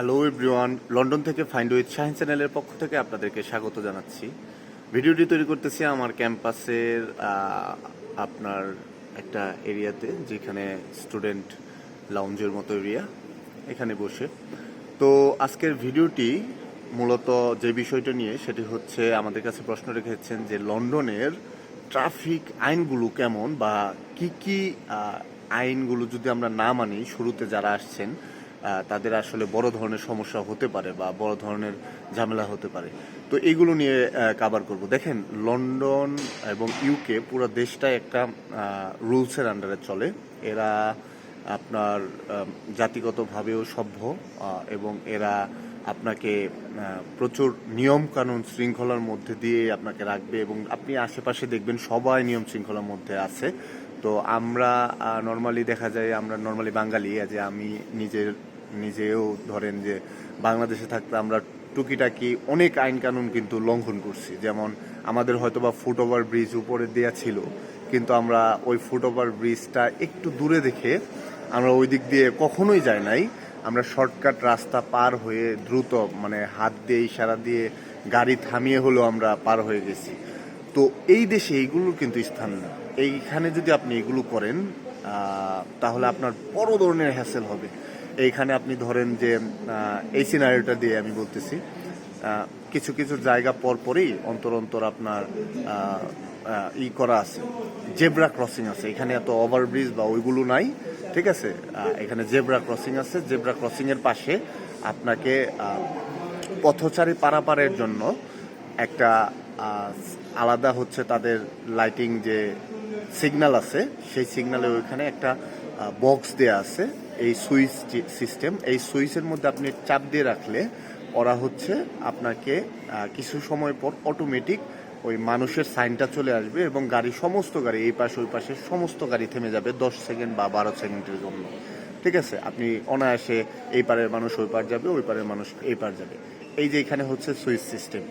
Hello everyone London থেকে find with Shahin চ্যানেলের পক্ষ থেকে আপনাদেরকে স্বাগত জানাচ্ছি। ভিডিওটি তৈরি করতেছি আমার ক্যাম্পাসের আপনার একটা এরিয়াতে যেখানে স্টুডেন্ট লাউঞ্জের মতো এরিয়া, এখানে বসে। তো আজকের ভিডিওটি মূলত যে বিষয়টা নিয়ে সেটি হচ্ছে আমাদের কাছে প্রশ্ন রেখেছেন যে লন্ডনের ট্রাফিক আইনগুলো কেমন বা কি কি আইনগুলো যদি আমরা না মানি, শুরুতে যারা আসছেন তাদের আসলে বড় ধরনের সমস্যা হতে পারে বা বড় ধরনের ঝামেলা হতে পারে। তো এইগুলো নিয়ে কাবার করব। দেখেন, লন্ডন এবং ইউকে পুরো দেশটাই একটা রুলসের আন্ডারে চলে। এরা আপনার জাতিগতভাবেও সভ্য এবং এরা আপনাকে প্রচুর নিয়ম কানুন শৃঙ্খলার মধ্যে দিয়ে আপনাকে রাখবে এবং আপনি আশেপাশে দেখবেন সবাই নিয়ম শৃঙ্খলার মধ্যে আছে। তো আমরা নর্মালি দেখা যায়, আমরা নর্মালি বাঙালি, যে আমি নিজের নিজেও ধরেন যে বাংলাদেশে থাকতে আমরা টুকিটাকি অনেক আইন কানুন কিন্তু লঙ্ঘন করছি। যেমন আমাদের হয়তো বা ফুট ওভার ব্রিজ উপরে দেওয়া ছিল, কিন্তু আমরা ওই ফুট ওভার ব্রিজটা একটু দূরে দেখে আমরা ওই দিক দিয়ে কখনোই যাই নাই। আমরা শর্টকাট রাস্তা পার হয়ে দ্রুত মানে হাত দিয়ে ইশারা দিয়ে গাড়ি থামিয়ে হলেও আমরা পার হয়ে গেছি। তো এই দেশে এইগুলোর কিন্তু স্থান না। এইখানে যদি আপনি এগুলো করেন তাহলে আপনার বড় ধরনের হ্যাসেল হবে। এইখানে আপনি ধরেন যে এই সিনারিওটা দিয়ে আমি বলতেছি কিছু কিছু জায়গা পর পরই অন্তর অন্তর আপনার ই করা আছে। জেব্রা ক্রসিং আছে। এখানে এত ওভারব্রিজ বা ওইগুলো নাই, ঠিক আছে? এখানে জেব্রা ক্রসিং আছে। জেব্রা ক্রসিং এর পাশে আপনাকে পথচারী পারাপারের জন্য একটা আলাদা হচ্ছে তাদের লাইটিং যে সিগনাল আছে, সেই সিগনালে ওইখানে একটা বক্স দেয়া আছে, এই সুইচ সিস্টেম এই সুইচের মধ্যে আপনি চাপ দিয়ে রাখলে ওরা হচ্ছে আপনাকে কিছু সময় পর অটোমেটিক ওই মানুষের সাইনটা চলে আসবে এবং গাড়ি, সমস্ত গাড়ি, এই পাশে, ওই পাশে সমস্ত গাড়ি থেমে যাবে দশ সেকেন্ড বা বারো সেকেন্ডের জন্য। ঠিক আছে? আপনি অনায়াসে এই পারের মানুষ ওই পার যাবে, ওই পারের মানুষ এই পার যাবে। এই যে এখানে হচ্ছে সুইচ সিস্টেম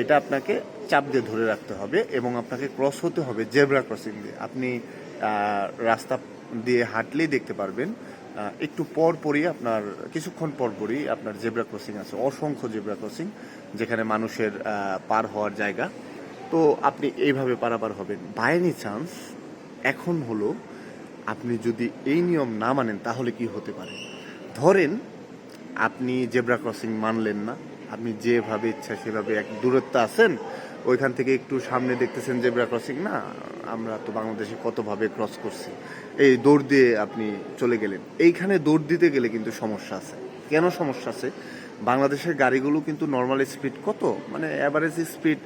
এটা আপনাকে চাপ দিয়ে ধরে রাখতে হবে এবং আপনাকে ক্রস হতে হবে জেব্রা ক্রসিং দিয়ে। আপনি রাস্তা দিয়ে হাঁটলেই দেখতে পারবেন একটু পর পরই আপনার, কিছুক্ষণ পর পরই আপনার জেব্রা ক্রসিং আছে, অসংখ্য জেব্রা ক্রসিং যেখানে মানুষের পার হওয়ার জায়গা। তো আপনি এইভাবে পারাপার হবেন। বাই এনি চান্স এখন হলো আপনি যদি এই নিয়ম না মানেন, তাহলে কি হতে পারে? ধরেন আপনি জেব্রা ক্রসিং মানলেন না, আপনি যেভাবে ইচ্ছা সেভাবে এক দূরত্ব আছেন ওইখান থেকে একটু সামনে দেখতেছেন জেব্রা ক্রসিং, না? আমরা তো বাংলাদেশে কতভাবে ক্রস করছি। এই দৌড় দিয়ে আপনি চলে গেলেন। এইখানে দৌড় দিতে গেলে কিন্তু সমস্যা আছে। কেন সমস্যা আছে? বাংলাদেশের গাড়িগুলো কিন্তু নর্মাল স্পিড কত? মানে অ্যাভারেজ স্পিড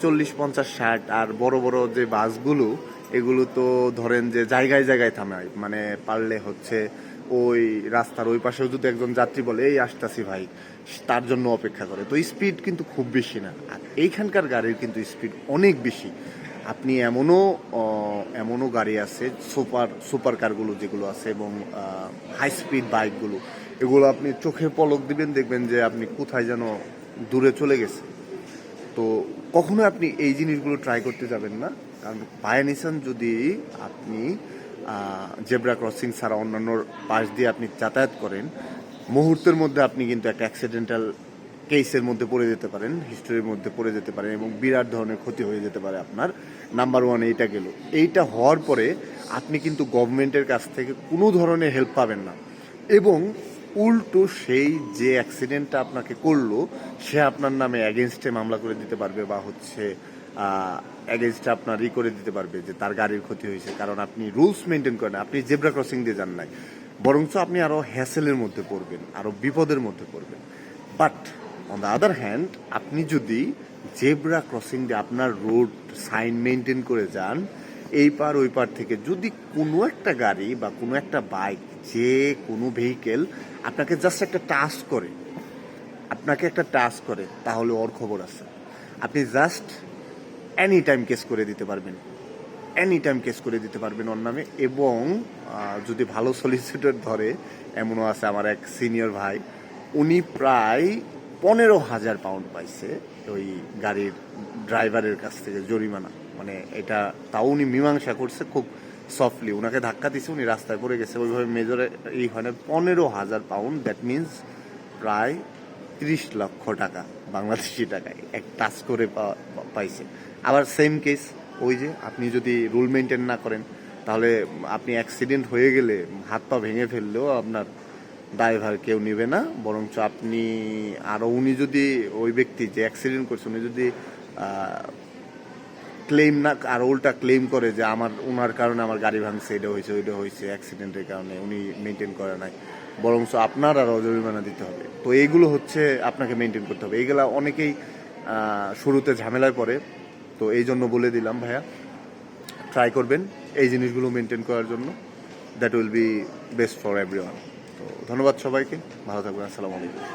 চল্লিশ, পঞ্চাশ, ষাট, আর বড় বড় যে বাসগুলো, এগুলো তো ধরেন যে জায়গায় জায়গায় থামায়। মানে পারলে হচ্ছে ওই রাস্তার ওই পাশেও যদি একজন যাত্রী বলে, এই আসতাছি ভাই, তার জন্য অপেক্ষা করে। তো স্পিড কিন্তু খুব বেশি না। আর এইখানকার গাড়ির কিন্তু স্পিড অনেক বেশি। আপনি এমনও এমনও গাড়ি আছে, সুপার সুপার কারগুলো যেগুলো আছে এবং হাই স্পিড বাইকগুলো এগুলো আপনি চোখে পলক দিবেন, দেখবেন যে আপনি কোথায় যেন দূরে চলে গেছে। তো কখনো আপনি এই জিনিসগুলো ট্রাই করতে যাবেন না। কারণ বাই নিসান যদি আপনি জেব্রা ক্রসিং ছাড়া অন্যান্য পাশ দিয়ে আপনি যাতায়াত করেন, মুহূর্তের মধ্যে আপনি কিন্তু একটা অ্যাক্সিডেন্টাল কেসের মধ্যে পড়ে যেতে পারেন হিস্টোরির মধ্যে পড়ে যেতে পারেন এবং বিরাট ধরনের ক্ষতি হয়ে যেতে পারে আপনার। নাম্বার ওয়ান এইটা গেল। এইটা হওয়ার পরে আপনি কিন্তু গভর্নমেন্টের কাছ থেকে কোনো ধরনের হেল্প পাবেন না। এবং উল্টো সেই যে অ্যাক্সিডেন্টটা আপনাকে করল, সে আপনার নামে অ্যাগেনস্টে মামলা করে দিতে পারবে বা হচ্ছে অ্যাগেনস্টে আপনার ই করে দিতে পারবে যে তার গাড়ির ক্ষতি হয়েছে। কারণ আপনি রুলস মেনটেন করেন আপনি জেব্রা ক্রসিং দিয়ে যান নাই। বরঞ্চ আপনি আরও হ্যাসেলের মধ্যে পড়বেন আরও বিপদের মধ্যে পড়বেন। But on the other hand আপনি যদি জেব্রা ক্রসিং দিয়ে আপনার রোড সাইন মেনটেন করে যান, এই পার ওই পার থেকে যদি কোনো একটা গাড়ি বা কোনো একটা বাইক যে কোনো ভেহিকেল আপনাকে জাস্ট একটা টাচ করে, আপনাকে একটা টাচ করে, তাহলে ওর খবর আছে। আপনি জাস্ট এনি টাইম কেস করে দিতে পারবেন। এনি টাইম কেস করে দিতে পারবেন ওর নামে এবং যদি ভালো সলিসিটর ধরে, এমনও আছে আমার এক সিনিয়র ভাই, উনি প্রায় পনেরো হাজার পাউন্ড পাইছে ওই গাড়ির ড্রাইভারের কাছ থেকে জরিমানা। মানে এটা তাও উনি মীমাংসা করছে খুব সফটলি ওনাকে ধাক্কা দিছে, উনি রাস্তায় পড়ে গেছে। ওইভাবে মেজরে এই হয় না, পনেরো হাজার পাউন্ড দ্যাট মিনস প্রায় তিরিশ লক্ষ টাকা, বাংলাদেশি টাকায়, এক টাচ করে পা- পাইছে। আবার সেম কেস ওই যে আপনি যদি রুল মেনটেন না করেন, তাহলে আপনি অ্যাক্সিডেন্ট হয়ে গেলে হাত পা ভেঙে ফেললেও আপনার ড্রাইভার কেউ নেবে না, বরঞ্চ আপনি আরও উনি যদি ওই ব্যক্তি যে অ্যাক্সিডেন্ট করছে, উনি যদি ক্লেম না, আর উল্টা ক্লেম করে যে আমার ওনার কারণে আমার গাড়ি ভাঙছে, এটা হয়েছে, ওইটা হয়েছে অ্যাক্সিডেন্টের কারণে উনি মেনটেন করে নাই, বরঞ্চ আপনার আরও জরিমানা দিতে হবে। তো এইগুলো হচ্ছে আপনাকে মেনটেন করতে হবে। এইগুলা অনেকেই শুরুতে ঝামেলায় পড়ে। তো এই জন্য বলে দিলাম, ভাইয়া ট্রাই করবেন এই জিনিসগুলো মেনটেন করার জন্য। That will be best for every তো ধন্যবাদ সবাইকে। ভালো থাকবেন। আসসালামু আলাইকুম।